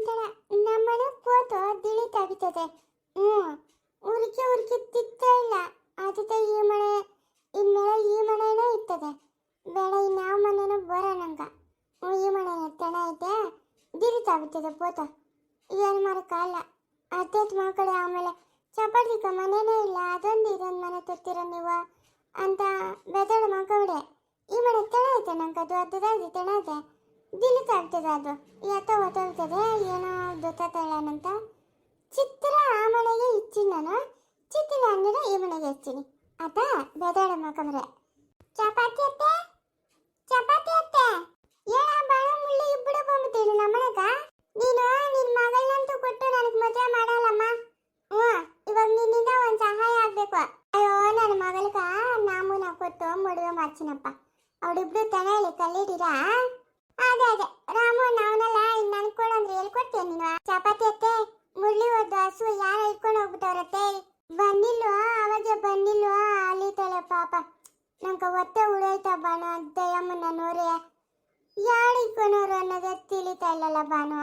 ಒಂಥರ ನಮ್ಮನೆ ಕೂತು ದಿಳಿ ಆಗುತ್ತದೆ ಹ್ಞೂ ಊರಿಕೆ ಊರಿಕೆ ತಿಕ್ತಾ ಇಲ್ಲ. ಅದಕ್ಕೆ ಈ ಮನೆ, ಇನ್ಮೇಲೆ ಈ ಮನೆನೇ ಇರ್ತದೆ. ಬೇಡ ಇನ್ಯಾವ ಮನೆನೂ ಬರೋಣಂಗ ಈ ಮನೆ ತೆಣ ಐತೆ. ದಿಳಿ ಆಗುತ್ತದೆ ಪೋತ ಏನು ಮಾಡೋಕ್ಕಾಗಲ್ಲ ಅದೇತ್ ಮಕ್ಕಳು ಆಮೇಲೆ ಚಪಾತಿಕ ಮನೆನೇ ಇಲ್ಲ. ಅದೊಂದು ಇದೊಂದು ಮನೆ ತರ್ತೀರ ನೀವು ಅಂತ ಬೆದಳು ಮಕ್ಕಳೆ ಈ ಮನೆ ತೆಣ ಐತೆ ನಂಗೆ ಅದು ಅದ್ದದಾಗಿ ತೆಣ ಐತೆ. ದಿಲಿತ ಆಗ್ತದೆ ಅದು. ಯಾತ ಹೊತ್ತೋಗ್ತದೆ ಏನೋ ಗೊತ್ತಾಗ್ತಾಳಂತ ಚಿತ್ರ ಆ ಮನೆಗೆ ಇಚ್ಚಿನ ನಾನು. ಚಿತ್ತಿನ ಅಂದ್ರೆ ಈ ಮನೆಗೆ ಹೆಚ್ಚಿನಿ ಆತ ಬೆದಾಡ ಮಕ್ಕಮ್ರೆ ಚಪಾತಿ ಅತ್ತೆ? ಚಪಾತಿ ಅತ್ತೆ? ಏನ ಬಾಳ ಮುಳ್ಳಿ ಇಬ್ಬರು ಬಂದ್ಬಿಟ್ಟಿರಿ ನಮ್ಮನೆಗ ನೀನು ನಿನ್ನ ಮಗಳನ್ನಂತೂ ಕೊಟ್ಟು ನನಗೆ ಮದುವೆ ಮಾಡಲ್ಲಮ್ಮ. ಹ್ಞೂ, ಇವಾಗ ನಿನ್ನಿಂದ ಒಂದು ಸಹಾಯ ಆಗಬೇಕು. ಅಯ್ಯೋ ನನ್ನ ಮಗಳಿಗ ನಾಮೂನ ಕೊಟ್ಟು ಮದುವೆ ಮಾಡ್ತೀನಪ್ಪ ಅವಳಿಬ್ರು ತನೆಯಲ್ಲಿ ಕಲ್ಲಿಡಿರಾ ಅದೇ ಅದೇ. ರಾಮು, ನಾವನಲ್ಲ ಇನ್ನು ಅನ್ಕೊಳಂದ್ರೆ ಅಂದ್ರೆ ಕೊಡ್ತೀಯ ನೀನು. ಚಪಾತಿ ಅತ್ತೆ ಮುರಳಿ ಹೋದ ಹಸು, ಯಾರು ಇಟ್ಕೊಂಡು ಹೋಗ್ಬಿಟ್ಟವ್ರತ್ತೆ? ಬಂದಿಲ್ವಾ ಅವಾಗೆ ಬಂದಿಲ್ವಾ ಅಲಿತಾಳೆ ಪಾಪ. ನಂಗೆ ಒತ್ತೆ ಉಳೋಯ್ತಾ ಬಾನು ದಯಮ್ಮನ ನೋರೆ ಯಾರು ಇಟ್ಕೊಳೋರು ಅನ್ನೋದೇ ತಿಳಿತಾ ಇಲ್ಲಲ್ಲ ಬಾನು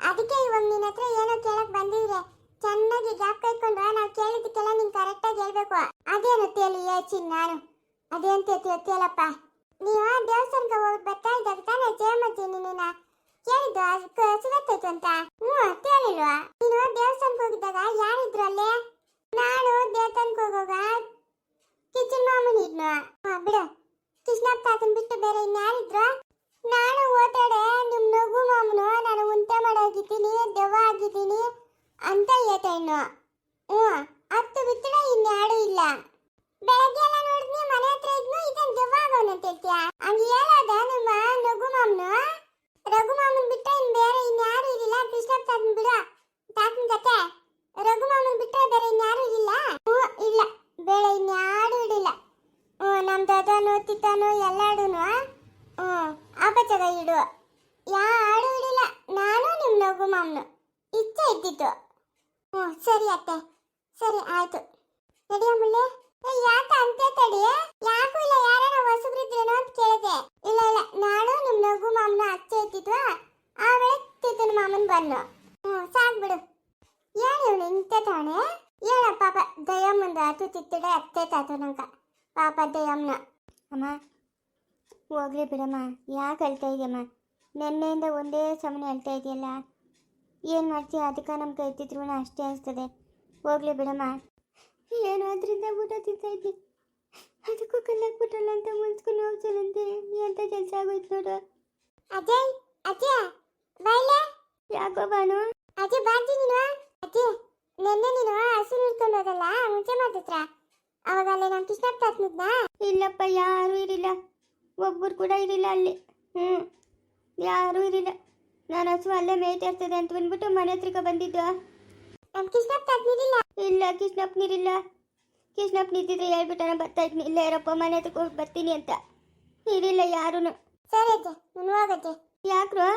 ಅದಕ್ಕೆ ಇವಾಗ ನಿನ್ನ ಹತ್ರ ಏನೋ ಕೇಳಕ್ ಬಂದಿದ್ರೆ ಚೆನ್ನಾಗಿ ಗ್ಯಾಪ್ ಕೈಕೊಂಡು ನಾವು ಕೇಳಿದ್ದಕ್ಕೆಲ್ಲ ನೀನು ಕರೆಕ್ಟಾಗಿ ಹೇಳ್ಬೇಕು. ಅದೇನು ತೇಲಿ ಯೋಚಿನ್ ನಾನು. ಅದೇಂತ ತಿಳ್ತಿಯಲ್ಲಪ್ಪ ನೀವು ದೇವಸ್ಥಾನಕ್ಕೆ ಹೋಗಿ ಬರ್ತಾ ಇದ್ದಾಗ ತಾನೇ ಜಯಮತಿ ನಿನ್ನ ಕೇಳಿದ್ದು ಅದಕ್ಕೆ ಸಿಗತ್ತೈತು ಅಂತ ಹ್ಞೂ, ಕೇಳಿಲ್ವಾ? ನೀನು ದೇವಸ್ಥಾನಕ್ಕೆ ಹೋಗಿದ್ದಾಗ ಯಾರಿದ್ರು ಅಲ್ಲಿ? ನಾನು ದೇವಸ್ಥಾನಕ್ಕೆ ಹೋಗುವಾಗ ಕಿಚನ್ ಮಾಮೂಲಿ ಇದ್ನು? ಹಾಂ, ಬಿಡು. ಕೃಷ್ಣಪ್ಪ ತಾತನ್ ಬಿಟ್ಟು ಬೇರೆ ಇನ್ಯಾರಿದ್ರು ನಾನು ಓಟಾಡೆ ನಿಮ್ಮ ನಗು ಮಾಮನು, ನಾನು ಉಂಟೆ ಮಾಡೋಗಿದ್ದೀನಿ ದೆವ್ವ ಆಗಿದ್ದೀನಿ ಅಂತ ಹೇಳ್ತಾ ಇನ್ನು ಹ್ಞೂ, ಹತ್ತು ಬಿಟ್ಟರೆ ಇನ್ಯಾರು ಇಲ್ಲ ಬೆಳಗ್ಗೆ ಎಲ್ಲ ನೋಡಿದ್ನಿ ಮನೆ ಹತ್ರ ಇದ್ನು ಇದನ್ ದೆವ್ವ ಆಗೋನು ಅಂತ ಹೇಳ್ತೀಯ ಹಂಗೆ ಹೇಳೋದ ನಿಮ್ಮ ನಗು ಮಾಮನು ರಘು ಮಾಮನ್ ಬಿಟ್ರೆ ಇನ್ ಬೇರೆ ಇನ್ಯಾರು ಇರಲಿಲ್ಲ ಕೃಷ್ಣಪ್ಪ ತಾತನ್ ಬಿಡು ತಾತನ್ ಕತೆ ರಘು ಮಾಮನ್ ಬಿಟ್ರೆ ಬೇರೆ ಇನ್ಯಾರು ಇಲ್ಲ ಹ್ಞೂ ಇಲ್ಲ ಬೇರೆ ಇನ್ಯಾರು ಇಡಿಲ್ಲ ಎಲ್ಲ ತಿತ್ತನು ಎಲ್ಲಾಡುನು ಹ್ಞೂ ಆಪಚಗ ಇಡು. ಯಾರು ಇಡಿಲ್ಲ ನಾನು ನಿಮ್ಮ ನಗು ಮಾಮನು. ಇಚ್ಛೆ ಇದ್ದಿತ್ತು. ಹ್ಞೂ, ಸರಿ ಅತ್ತೆ. ಸರಿ, ಆಯ್ತು. ನಡಿಯ ಮುಳ್ಳೆ. ಯಾಕ ಅಂತೆ ತಡಿ? ಯಾಕೂ ಇಲ್ಲ ಯಾರನ್ನ ಹೊಸಬ್ರಿದ್ರೇನೋ ಅಂತ ಕೇಳಿದೆ. ಇಲ್ಲ ಇಲ್ಲ, ನಾನು ನಿಮ್ಮ ನಗು ಮಾಮನ ಅಚ್ಚೆ ಆ? ಆಮೇಲೆ ತಿತ್ತನ ಮಾಮನ್ ಬನ್ನು ಹ್ಞೂ, ಸಾಕ್ ಬಿಡು. ಏನು ಇವಳು ಇಂತ ತಾಣೆ ಏನಪ್ಪ ದಯ ದಯಮ್ಮಂದ ಅತು ತಿತ್ತಿಡೆ ಅತ್ತೆ ತಾತ ನಂಗ ಪಾಪ ದಯಮ್ಮನ ಅಮ್ಮ ಹೋಗ್ಲಿ ಬಿಡಮ್ಮ ಯಾಕೆ ಅಳ್ತಾ ಇದೆಯಮ್ಮ? ನಿನ್ನೆಯಿಂದ ಒಂದೇ ಸಮನೆ ಅಳ್ತಾ ಇದೆಯಲ್ಲ? ಏನು ಮಾಡ್ತೀಯ? ಅದಕ್ಕೆ ನಮ್ಮ ಕೈ ತಿದ್ರು ಅಷ್ಟೇ ಅನಿಸ್ತದೆ. ಹೋಗ್ಲಿ ಬಿಡಮ್ಮ. ಏನೋ ಅದರಿಂದ ಊಟ ತಿಂತಾ ಇದ್ದೆ? ಅದಕ್ಕೂ ಕಲ್ಲಾಕ್ಬಿಟ್ಟಲ್ಲ ಅಂತ ಮುನ್ಸ್ಕೊಂಡು ಹೋಗ್ಸಲಂತೆ. ಎಂತ ಕೆಲಸ ಆಗೋಯ್ತು ನೋಡು. ಅಜಯ್ ಅಜಯ್ ಬಾಯ್ಲೆ ಯಾಕೋ ಬಾನು ಅಜಯ್ ಬಾಂತಿ ನೀನು. ಅಜಯ್ ನೆನ್ನೆ ನೀನು ಹಸು ಹಿಡ್ಕೊಂಡು ಹೋದಲ್ಲ ಮುಂಚೆ ಅವಾಗ ಅಲ್ಲೇ ನಮ್ಮ ತಾತ್ನಿದ್ನ ಇಲ್ಲಪ್ಪ ಯಾರೂ ಇರಲಿಲ್ಲ. ಒಬ್ಬರು ಕೂಡ ಇರಲಿಲ್ಲ ಅಲ್ಲಿ. ಹ್ಞೂ ಯಾರೂ ಇರಲಿಲ್ಲ. ನಾನು ಹಸು ಅಲ್ಲೇ ಮೇಯ್ತಾ ಇರ್ತದೆ ಅಂತ ಬಂದ್ಬಿಟ್ಟು ಮನೆ ಹತ್ರಕ್ಕೆ ಬಂದಿದ್ದು. ನಮ್ಮ ಕೃಷ್ಣಪ್ಪ ತಾತ್ನಿರಿಲ್ಲ ಇಲ್ಲ ಕೃಷ್ಣಪ್ಪನಿರಿಲ್ಲ ಕೃಷ್ಣಪ್ಪ ನಿಂತಿದ್ರೆ ಹೇಳ್ಬಿಟ್ಟಾನ ಬರ್ತಾ ಇದ್ನಿ. ಇಲ್ಲ ಯಾರಪ್ಪ ಮನೆ ಹತ್ರಕ್ಕೆ ಹೋಗಿ ಬರ್ತೀನಿ ಅಂತ. ಇರಿಲ್ಲ ಯಾರೂ ಸರಿ ಅಜ್ಜೆ ನಾನು ಹೋಗಜ್ಜೆ. ಯಾಕ್ರು?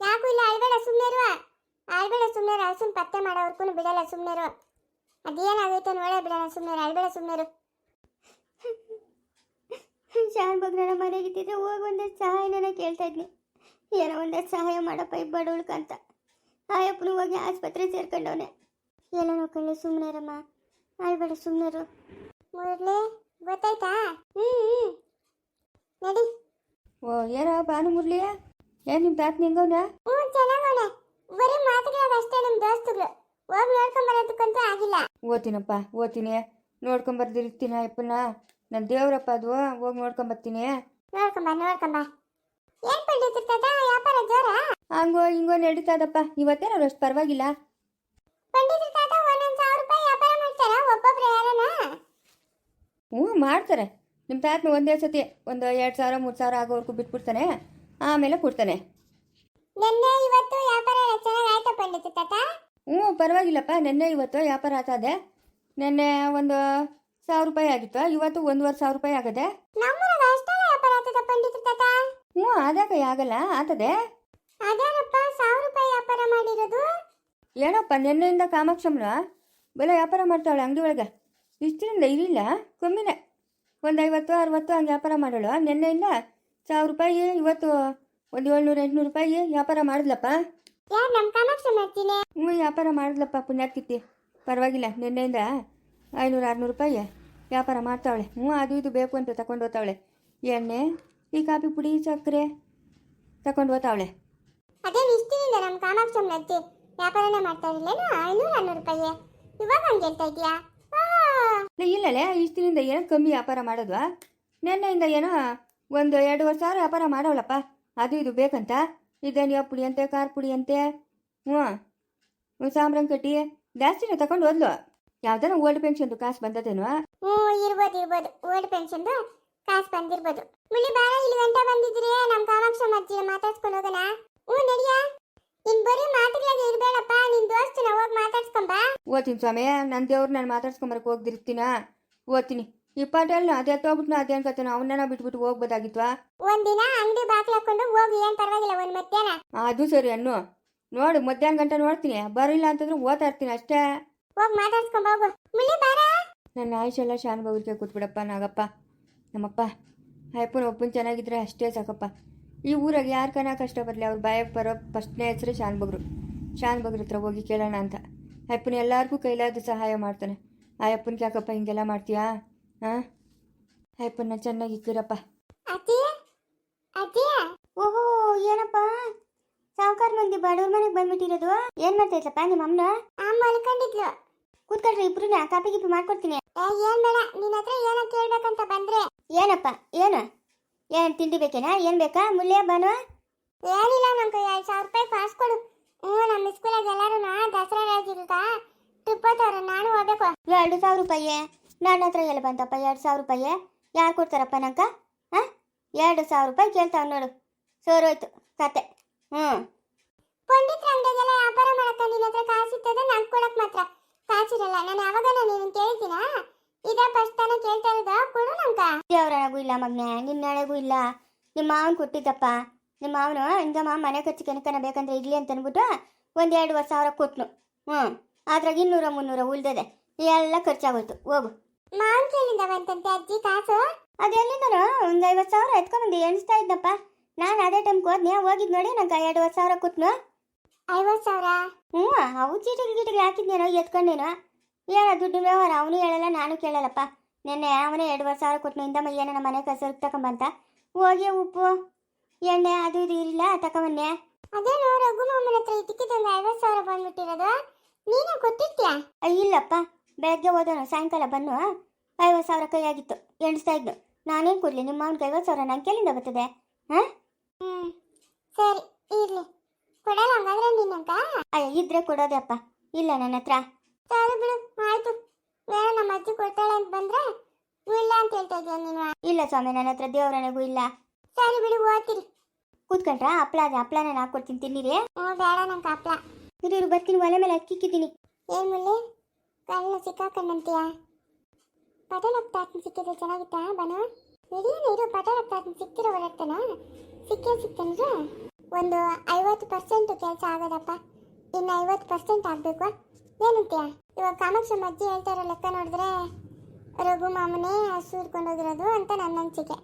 ಯಾಕೂ ಇಲ್ಲ ಅಳ್ಬೇಡ ಸುಮ್ಮನೆ ಅಳ್ಬೇಡ ಸುಮ್ಮನೆ ಹಸುನ್ ಪತ್ತೆ ಮಾಡೋವರ್ಗೂ ಬಿಡಲ್ಲ ಸುಮ್ಮನೆ ಅದೇನಾಗೈತೆ ನೋಡೇ ಬಿಡೋಣ ಸುಮ್ಮನೆ ಅಳ್ಬೇಡ ಸುಮ್ಮನೆ ಶಾನ್ ಬಗ್ನ ಮನೆಗಿದ್ದಿದ್ರೆ ಹೋಗಿ ಒಂದಷ್ಟು ಸಹಾಯನ ಕೇಳ್ತಾ ಇದ್ನಿ. ಏನೋ ಒಂದಷ್ಟು ಸಹಾಯ ಮಾಡಪ್ಪ ಈ ಬಡವಳ್ಕಂತ ಆಯಪ್ಪನು ಹೋಗಿ ಆಸ್ಪತ್ರೆ ಸೇರ್ಕೊಂಡವನೆ. ಎಲ್ಲ ನೋಡ್ಕೊಂಡು ಸುಮ್ಮನೆ ರಮ್ಮ ಅಳ್ಬೇಡ ಸುಮ್ಮನೆ ಮುರಳಿ ಗೊತ್ತಾಯ್ತಾ? ಹ್ಞೂ ನಡಿ. ಓ ಏನೋ ಭಾನು ಮುರಳಿಯ ಏನು ನಿಮ್ಮ ತಾತ ನಿಂಗವನ ಹ್ಞೂ ಚೆನ್ನಾಗವನೆ ಬರೀ ಮಾತುಗಳಾಗ ಅಷ್ಟೇ ನಿಮ್ಮ ದೋಸ್ತುಗಳು ಹೋಗಿ ನೋಡ್ಕೊಂಡ್ ಬರೋದಕ್ಕಂತೂ ಆಗಿಲ್ಲ ಓದ್ತೀನಪ್ಪ ಓದ್ತೀನಿ. ನೋಡ್ಕೊಂಬರ್ದಿರ್ತೀನ ಅಪ್ಪನ ನನ್ನ ದೇವ್ರಪ್ಪ ಅದು. ಹೋಗಿ ನೋಡ್ಕೊಂಬರ್ತೀನಿ ನೋಡ್ಕೊಂಬ ನೋಡ್ಕೊಂಬ ಏನ್ ಪಂಡಿತಿರ್ತದ ವ್ಯಾಪಾರ ಜೋರ? ಹಂಗೋ ಹಿಂಗೋ ನಡೀತದಪ್ಪ. ಇವತ್ತೇನಾದ್ರು ಅಷ್ಟು ಪರವಾಗಿಲ್ಲ. ಪಂಡಿತಿರ್ತದ ಒಂದೊಂದ್ ಸಾವಿರ ರೂಪಾಯಿ ವ್ಯಾಪಾರ ಮಾಡ್ತಾರ? ಒಬ್ಬೊಬ್ರು ಯಾರನ? ಹ್ಞೂ ಮಾಡ್ತಾರೆ. ನಿಮ್ಮ ತಾತನ ಒಂದೇ ಸತಿ ಒಂದು ಎರಡು ಸಾವಿರ ಮೂರು ಸಾವಿರ ಆಗೋವರೆಗೂ ಬಿಟ್ಬಿಡ್ತಾನೆ. ಆಮೇಲೆ ಕೊಡ್ತಾನೆ. ನಿನ್ನೆ ಇವತ್ತು ವ್ಯಾಪಾರ ಎಲ್ಲ ಚೆನ್ನಾಗ್ ಆಯ್ತಾ ಪಂಡಿತ ತಾತ ಹ್ಞೂ ಪರವಾಗಿಲ್ಲಪ್ಪ. ನಿನ್ನೆ ಇವತ್ತು ವ್ಯಾಪಾರ ಆತದೆ. ನಿನ್ನೆ ಒಂದು ಸಾವಿರ ರೂಪಾಯಿ ಆಗಿತ್ತು. ಇವತ್ತು ಒಂದೂವರೆ ಸಾವಿರ ರೂಪಾಯಿ ಆಗದೆ. ಹ್ಞೂ ಆದಾಗ ಆಗಲ್ಲ? ಆತದೆ. ಅದೇನಪ್ಪ ಸಾವಿರ ರೂಪಾಯಿ ವ್ಯಾಪಾರ ಮಾಡಿರೋದು? ಏನಪ್ಪ ನಿನ್ನೆಯಿಂದ ಕಾಮಾಕ್ಷಮ್ಮನ? ಬೆಲೆ ವ್ಯಾಪಾರ ಮಾಡ್ತಾವಳೆ ಅಂಗಡಿ ಒಳಗೆ ಇಷ್ಟರಿಂದ ಇರಲಿಲ್ಲ ಕಮ್ಮಿನೇ. ಒಂದು ಐವತ್ತು ಅರವತ್ತು ಹಂಗೆ ವ್ಯಾಪಾರ ಮಾಡೋಳು. ನಿನ್ನೆಯಿಂದ ಸಾವಿರ ರೂಪಾಯಿ ಇವತ್ತು ಒಂದು ಏಳ್ನೂರು ಎಂಟುನೂರು ರೂಪಾಯಿ ವ್ಯಾಪಾರ ಮಾಡಿದ್ಲಪ್ಪ. ಯಾರು ನಮ್ಮ ಕಾಮಾಕ್ಷಿ ಮಾಡ್ತೀನಿ? ಹ್ಞೂ ವ್ಯಾಪಾರ ಮಾಡಿದ್ಲಪ್ಪ ಪುಣ್ಯಾತ್ಕಿತ್ತಿ. ಪರವಾಗಿಲ್ಲ ನಿನ್ನೆಯಿಂದ ಐನೂರು ಆರುನೂರು ರೂಪಾಯಿ ವ್ಯಾಪಾರ ಮಾಡ್ತಾವಳೆ. ಹ್ಞೂ ಅದು ಇದು ಬೇಕು ಅಂತ ತಗೊಂಡು ಹೋಗ್ತಾವಳೆ. ಎಣ್ಣೆ ಈ ಕಾಫಿ ಪುಡಿ ಸಕ್ಕರೆ ತಗೊಂಡು ಹೋಗ್ತಾವಳೆ. ಅದೇನು ಇಷ್ಟಿನಿಂದ ನಮ್ಮ ಕಾಮಾಕ್ಷಿ ಮಾಡ್ತಿ. ವ್ಯಾಪಾರನೇ ಮಾಡ್ತಾ ಇರಲಿಲ್ಲ ಐನೂರು ಆರುನೂರು ರೂಪಾಯಿ ಇವಾಗ ಹಂಗೆ ಹೇಳ್ತಾ ಇದೆಯಾ ಇಲ್ಲ ಇಲ್ಲಲೇ ಇಷ್ಟಿನಿಂದ ಏನೋ ಕಮ್ಮಿ ವ್ಯಾಪಾರ ಮಾಡೋದ್ವಾ ನಿನ್ನೆಯಿಂದ ಏನೋ ಒಂದು ಎರಡೂವರೆ ಸಾವಿರ ವ್ಯಾಪಾರ ಮಾಡೋಳಪ್ಪ. ಅದು ಇದು ಬೇಕಂತ? ಇದನ್ಯ ಪುಡಿ ಅಂತೆ ಖಾರ ಪುಡಿ ಅಂತೆ ಹ್ಞೂ ಸಾಂಬ್ರಾನ್ ಕಟ್ಟಿ ಜಾಸ್ತಿನೇ ತಗೊಂಡು ಹೋದ್ಲು. ಯಾವ್ದಾರ ಓಲ್ಡ್ ಪೆನ್ಷನ್ ಕಾಸು ಬಂದದೇನೋ. ಹ್ಞೂ ಇರ್ಬೋದು ಇರ್ಬೋದು. ಓಲ್ಡ್ ಪೆನ್ಷನ್ ಕಾಸು ಬಂದಿರ್ಬೋದು. ಮುಳ್ಳಿ ಬಾರ ಇಲ್ಲಿ ಗಂಟ ಬಂದಿದ್ರಿ ನಮ್ಮ ಕಾಮಾಕ್ಷ ಅಜ್ಜಿ ಮಾತಾಡ್ಸ್ಕೊಂಡು ಹೋಗೋಣ. ಹ್ಞೂ ನಡಿಯ? ಇನ್ ಬರೀ ಮಾತುಗಳಾಗೆ ಇರ್ಬೇಡಪ್ಪ ನಿನ್ ದೋಸ್ತನ ಹೋಗಿ ಮಾತಾಡ್ಸ್ಕೊಂಬ ಓದ್ತೀನಿ ಸ್ವಾಮಿ ನನ್ನ ದೇವ್ರು ನಾನು ಮಾತಾಡ್ಸ್ಕೊಂಬರಕ್ಕೆ ಹೋಗ್ದಿರ್ತೀನ? ಓದ್ತೀನಿ. ಈ ಪಾಟೆಲ್ಲ ಅದೇ ತೋಗ್ಬಿಟ್ಟು ಅದೇ ಅನ್ಕೋತಾನೆ ಅವನ್ನ ಬಿಟ್ಬಿಟ್ಟು ಹೋಗ್ಬೋದಾಗಿತ್ವಾ? ಒಂದಿನ ಅಂಗಡಿ ಬಾಕ್ಲ ಹಾಕೊಂಡು ಹೋಗಿ ಏನ್ ಪರವಾಗಿಲ್ಲ ಒಂದ್ ಮಧ್ಯಾಹ್ನ. ಅದು ಸರಿ ಅನ್ನು. ನೋಡು ಮಧ್ಯಾಹ್ನ ಗಂಟೆ ನೋಡ್ತೀನಿ. ಬರಿಲ್ಲ ಅಂತಂದ್ರೆ ಓದ್ತಾ ಇರ್ತೀನಿ ಅಷ್ಟೇ. ಹೋಗಿ ಮಾತಾಡ್ಸ್ಕೊಂಡ್ ಹೋಗು. ಬಾರ. ನನ್ನ ಆಯುಷೆಲ್ಲ ಶಾನ್ ಬಗ್ರಿಗೆ ಕೂತ್ಬಿಡಪ್ಪ ನಾಗಪ್ಪ. ನಮ್ಮಪ್ಪ ಅಯ್ಯಪ್ಪನ ಒಪ್ಪನ್ ಚೆನ್ನಾಗಿದ್ರೆ ಅಷ್ಟೇ ಸಾಕಪ್ಪ. ಈ ಊರಾಗ ಯಾರು ಕನ ಕಷ್ಟ ಬರಲಿ ಅವ್ರು ಬಾಯಕ್ಕೆ ಬರೋ ಫಸ್ಟ್ನೇ ಹೆಸರು ಶಾನ್ ಬಗ್ರು ಶಾನ್ ಬಗ್ರ ಹತ್ರ ಹೋಗಿ ಕೇಳೋಣ ಅಂತ. ಅಯ್ಯಪ್ಪನ ಎಲ್ಲರಿಗೂ ಕೈಲಾದ ಸಹಾಯ ಮಾಡ್ತಾನೆ. ಅಯ್ಯಪ್ಪನಿಗೆ ಯಾಕಪ್ಪ ಹಿಂಗೆಲ್ಲ ಮಾಡ್ತೀಯಾ? ಹಾಂ? ಅಯ್ಯಪ್ಪನ ಚೆನ್ನಾಗಿ ಇಕ್ಕಿರಪ್ಪ. ಅಜ್ಜಿ ಅಜ್ಜಿ ಓಹೋ ಏನಪ್ಪ? ಸಾವುಕಾರ ಮಂದಿ ಬಡವ್ರ ಮನೆಗೆ ಬಂದ್ಬಿಟ್ಟಿರೋದು? ಏನ್ ಮಾಡ್ತಾ ಇದ್ಲಪ್ಪ ನಿಮ್ಮ ಅಮ್ಮನ? ಅಮ್ಮ ಮಲ್ಕೊಂಡಿದ್ಲು ಕೂತ್ಕೊಳ್ರಿ ಇಬ್ರು ಕಾಪಿ ಗಿಪಿ ಮಾಡ್ಕೊಡ್ತೀನಿ. ಏನ್ ಬೇಡ ನಿನ್ನ ಹತ್ರ ಏನೋ ಕೇಳ್ಬೇಕಂತ ಬಂದ್ರೆ. ಏನಪ್ಪ ಏನು? ಏನ್ ತಿಂಡಿ ಬೇಕೇನಾ? ಏನ್ ಬೇಕಾ? ಮುಲ್ಲೆ ಬಾನು ಏನಿಲ್ಲ ನಂಗೆ ಎರಡ್ ಸಾವಿರ ರೂಪಾಯಿ ಪಾಸ್ ಕೊಡು. ಹ್ಞೂ ನಮ್ಮ ಸ್ಕೂಲಾಗ ಎಲ್ಲರೂ ದಸರಾ ರಾಜಿಲ್ಕ ಟ್ರಿಪ್ ಹೋಗ್ತಾರೆ ನಾನು ಹೋಗ್ಬೇಕು. ಎರಡು ಸಾವಿರ ರೂಪಾಯಿ ನನ್ನ ಹತ್ರ ಎಲ್ಲಿ ಬಂತಪ್ಪ ಎರಡು ಸಾವಿರ ರೂಪಾಯಿ? ಯಾರು ಕೊಡ್ತಾರಪ್ಪ ನಂಕ ಹಾಂ ಎರಡು ಸಾವಿರ ರೂಪಾಯಿ ಕೇಳ್ತಾವ ನೋಡು. ಸೋರೋಯ್ತು ಕತೆ. ಹ್ಞೂ ಪಂಡಿತ್ರ ಅಂಗಡಿಗೆಲ್ಲ ವ್ಯಾಪಾರ ಮಾಡಕ್ಕ ನಿನ್ನ ಹತ್ರ ಕಾಸಿರ್ತದೆ ನಂಗೆ ಕೊಡಕ್ ಮಾತ್ರ. ಕಾಸಿರಲ್ಲ ನಾನು ಯಾವಾಗ ನೀನು ಕೇಳ್ತೀನ? ಇದ ಫಸ್ಟ್ ತಾನೇ ಕೇಳ್ತಾ ಇರೋದ ಕೊಡು ನಂಕ ದೇವ್ರನಗೂ ಇಲ್ಲ ಮಗ್ನೆ ನಿನ್ನಳೆಗೂ ಇಲ್ಲ. ನಿಮ್ಮ ಮಾವನ್ ಕೊಟ್ಟಿದ್ದಪ್ಪ. ನಿಮ್ಮ ಮಾವನು ಹಿಂಗಮ್ಮ ಮನೆ ಖರ್ಚು ಕೆನಕನ ಬೇಕಂದ್ರೆ ಇಡ್ಲಿ ಅಂತ ಅಂದ್ಬಿಟ್ಟು ಒಂದ್ ಎರಡುವರೆ ಸಾವಿರ ಕೊಟ್ನು. ಹ್ಞೂ ಅದ್ರಾಗ ಇನ್ನೂರ ಮುನ್ನೂರ ಉಳ್ದದೆ. ಎಲ್ಲ ಖರ್ಚಾಗೋಯ್ತು. ಹೋಗು. ಮಾವನ್ ಕೇಳಿಂದ ಬಂತಂತೆ ಅಜ್ಜಿ ಕಾಸು? ಅದೆಲ್ಲಿಂದನು ಒಂದು ಐವತ್ತು ಸಾವಿರ ಎತ್ಕೊಂಬಂದು ಎಣಿಸ್ತಾ ಇದ್ದಪ್ಪ. ನಾನು ಅದೇ ಟೈಮ್ ಹೋದ್ನೆ ಹೋಗಿದ್ ನೋಡಿ ನಂಗೆ ಎರಡುವರೆ ಸಾವಿರ ಕೊಟ್ನು. ಐವತ್ತು ಸಾವಿರ? ಹ್ಞೂ ಅವು ಚೀಟಿಗೆ ಗೀಟಿಗೆ ಹಾಕಿದ್ನೇನೋ ಎತ್ಕೊಂಡೇನೋ? ಏನೋ ದುಡ್ಡು ವ್ಯವಹಾರ? ಅವನು ಹೇಳಲ್ಲ ನಾನು ಕೇಳಲ್ಲಪ್ಪ. ನಿನ್ನೆ ಅವನೇ ಎರಡುವರೆ ಸಾವಿರ ಕೊಟ್ನು ಇಂದಮ್ಮ ಏನೋ ನಮ್ಮ ಮನೆ ಕಸರು ತಗೊಂಬಂತ ಹೋಗಿ ಉಪ್ಪು ಎಣ್ಣೆ ಅದು ಇದು ಇರಲಿಲ್ಲ ತಕೊಂಬನ್ನೆ. ಅದೇನೋ ರಘು ಮಾಮನ ಹತ್ರ ಇದಕ್ಕಿದೊಂದು ಐವತ್ತು ಸಾವಿರ ಬಂದ್ಬಿಟ್ಟಿರೋದು? ನೀನೇ ಕೊಟ್ಟಿರ್ತೀಯ? ಇಲ್ಲಪ್ಪ. ಬೆಳಗ್ಗೆ ಹೋದನು ಸಾಯಂಕಾಲ ಬನ್ನು ಐವತ್ತು ಸಾವಿರ ಕೈಯಾಗಿತ್ತು ಎಣಿಸ್ತಾ ಇದ್ನು ನಾನೇನು ಕೊಡ್ಲಿ ನಿಮ್ಮ ಅವ್ನಿಗೆ ಐವತ್ತು ಸಾವಿರ ನಂಗೆ ಕೇಳಿಂದ ಬರ್ತದೆ ಹಾಂ? ಸರಿ ಇರಲಿ. ಕೊಡಲ್ಲ ಹಂಗಾದ್ರೆ ನಿನ್ನಂತ ಅಯ್ಯ ಇದ್ರೆ ಕೊಡೋದೆ ಅಪ್ಪ ಇಲ್ಲ ನನ್ನ ಹತ್ರ. ಸರಿ ಬಿಡು ಆಯ್ತು. ಬೇಡ ನಮ್ಮ ಅಜ್ಜಿ ಕೊಡ್ತಾಳೆ ಅಂತ ಬಂದ್ರೆ ಇಲ್ಲ ಅಂತ ಹೇಳ್ತಾ ಇದೀಯ ನೀನು? ಇಲ್ಲ ಸ್ವಾಮಿ ನನ್ನ ಹತ್ರ ದೇವರನಗೂ ಇಲ್ಲ. ಸರಿ ಬಿಡು ಓದ್ತೀರಿ ಕೂತ್ಕೊಂಡ್ರಾ? ಹಪ್ಳ ಅದೇ ಹಪ್ಳ ನಾನು ಹಾಕೊಡ್ತೀನಿ ತಿನ್ನಿರಿ. ಹ್ಞೂ ಬೇಡ ನಂಗೆ ಹಪ್ಳ. ಇರು ಬರ್ತೀನಿ ಒಲೆ ಮೇಲೆ ಅಕ್ಕಿಕ್ಕಿದ್ದೀನಿ ಏನ್ ಮುಳ್ಳಿ ಕಳ್ಳ ಸಿಕ್ಕಾಕೊಂಡಂತೀಯ ಪಟೇಲ್ ತಾತನ ಸಿಕ್ಕಿದ್ರೆ ಚೆನ್ನಾಗಿತ್ತಾ ಬನು? ನಡಿಯೇನು ಇರೋ ಪಟೇಲ್ ತಾತನ ಸಿಕ್ಕಿರೋ ಓಡಾಡ್ತಾನ ಸಿಕ್ಕೇ ಸಿಕ್ತನ್ರ ಒಂದು ಐವತ್ತು ಪರ್ಸೆಂಟ್ ಕೆಲಸ ಆಗೋದಪ್ಪ. ಇನ್ನು ಐವತ್ತು ಪರ್ಸೆಂಟ್ ಆಗಬೇಕು. ಏನಂತೀಯ? ಇವಾಗ ಕಾಮಾಕ್ಷಿ ಅಜ್ಜಿ ಹೇಳ್ತಾ ಇರೋ ಲೆಕ್ಕ ನೋಡಿದ್ರೆ, ರಘು ಮಾಮನೇ ಸೂರ್ಕೊಂಡೋಗಿರೋದು ಅಂತ ನನ್ನ ಅನಿಸಿಕೆ.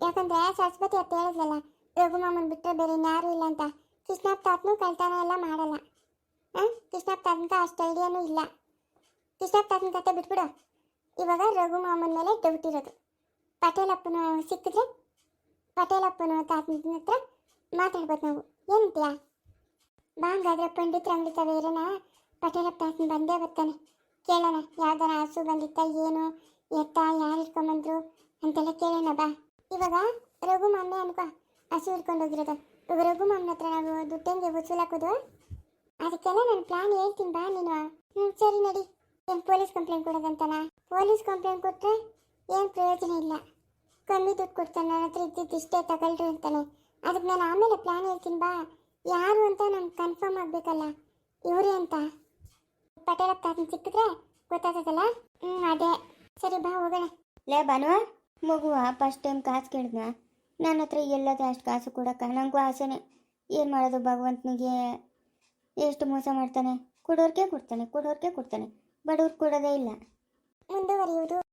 ಯಾಕಂದ್ರೆ ಸರಸ್ವತಿ ಅತ್ತ ಹೇಳಿದ್ಲಲ್ಲ, ರಘು ಮಾಮನ್ ಬಿಟ್ಟರೆ ಬೇರೆ ಇನ್ಯಾರೂ ಇಲ್ಲ ಅಂತ. ಕೃಷ್ಣಪ್ಪ ತಾತನೂ ಕಳ್ತನ ಎಲ್ಲ ಮಾಡಲ್ಲ. ಹಾಂ ಕೃಷ್ಣಪ್ಪ ತಾತನಕ ಅಷ್ಟು ಐಡಿಯಾನೂ ಇಲ್ಲ. ಕೃಷ್ಣಪ್ಪ ತಾತನ ಕತೆ ಬಿಟ್ಬಿಡು. ಇವಾಗ ರಘು ಮಾಮನ ಮೇಲೆ ಡೌಟ್ ಇರೋದು. ಪಟೇಲಪ್ಪನ ಸಿಕ್ಕಿದ್ರೆ, ಪಟೇಲಪ್ಪನ ತಾತನ ಹತ್ರ ಮಾತಾಡ್ಬೋದು ನಾವು. ಏನಂತೀಯ? ಬಾಂಗಾದ್ರೆ ಪಂಡಿತ್ರ ಅಂಗಡಿ ತವೇರನ ಪಟೇಲಪ್ಪ ತಾತನ ಬಂದೇ ಬರ್ತಾನೆ. ಕೇಳೋಣ, ಯಾವ್ದಾರ ಹಸು ಬಂದಿತ್ತ, ಏನು, ಎತ್ತ, ಯಾರು ಇಟ್ಕೊಂಬಂದ್ರು ಅಂತೆಲ್ಲ ಕೇಳೋಣ ಬಾ. ಇವಾಗ ರಘು ಮಾಮನೆ ಅನ್ಕೋ, ಹಸು ಹಿಡ್ಕೊಂಡು ಹೋಗಿರೋದು. ಇವಾಗ ರಘು ಮಾಮನ ಹತ್ರ ನಾವು ದುಡ್ಡು ಹೆಂಗೆ ವಸೂಲ್ ಹಾಕೋದು ಅದಕ್ಕೆಲ್ಲ ನನ್ನ ಪ್ಲಾನ್ ಹೇಳ್ತೀನಿ ಬಾ ನೀನು. ಹ್ಞೂ ಸರಿ ನಡಿ. ಏನು ಪೊಲೀಸ್ ಕಂಪ್ಲೇಂಟ್ ಕೊಡೋದಂತನಾ ಪೊಲೀಸ್ ಕಂಪ್ಲೇಂಟ್ ಕೊಟ್ಟರೆ ಏನು ಪ್ರಯೋಜನ ಇಲ್ಲ. ಕಮ್ಮಿ ದುಡ್ಡು ಕೊಡ್ತಾನೆ ನನ್ನ ಹತ್ರ ಇದ್ದಿದ್ದು ಇಷ್ಟೇ ತಗೊಳ್ರಿ ಅಂತಾನೆ. ಅದಕ್ಕೆ ನಾನು ಆಮೇಲೆ ಪ್ಲ್ಯಾನ್ ಹೇಳ್ತೀನಿ ಬಾ. ಯಾರು ಅಂತ ನಮ್ಗೆ ಕನ್ಫರ್ಮ್ ಆಗಬೇಕಲ್ಲ? ಇವರೇ ಅಂತ. ಪಟೇಲಪ್ಪ ತಾತನ ಸಿಕ್ಕಿದ್ರೆ ಗೊತ್ತಾಗತ್ತಲ್ಲ ಹ್ಞೂ ಅದೇ. ಸರಿ, ಬಾ, ಹೋಗೋಣ. ಲೇ ಬಾನು ಮಗುವ ಫಸ್ಟ್ ಟೈಮ್ ಕಾಸು ಕೇಳಿದ್ನ? ನನ್ನ ಹತ್ರ ಎಲ್ಲದ ಅಷ್ಟು ಕಾಸು ಕೊಡಕ್ಕ ನನಗೂ ಆಸೆನೆ. ಏನು ಮಾಡೋದು ಭಗವಂತನಿಗೆ? ಎಷ್ಟು ಮೋಸ ಮಾಡ್ತಾನೆ? ಕೊಡೋರ್ಗೆ ಕೊಡ್ತಾನೆ ಕೊಡೋರ್ಗೆ ಕೊಡ್ತಾನೆ. ಬಡವ್ರಿಗೆ ಕೊಡೋದೇ ಇಲ್ಲ. ಮುಂದುವರಿಯುವುದು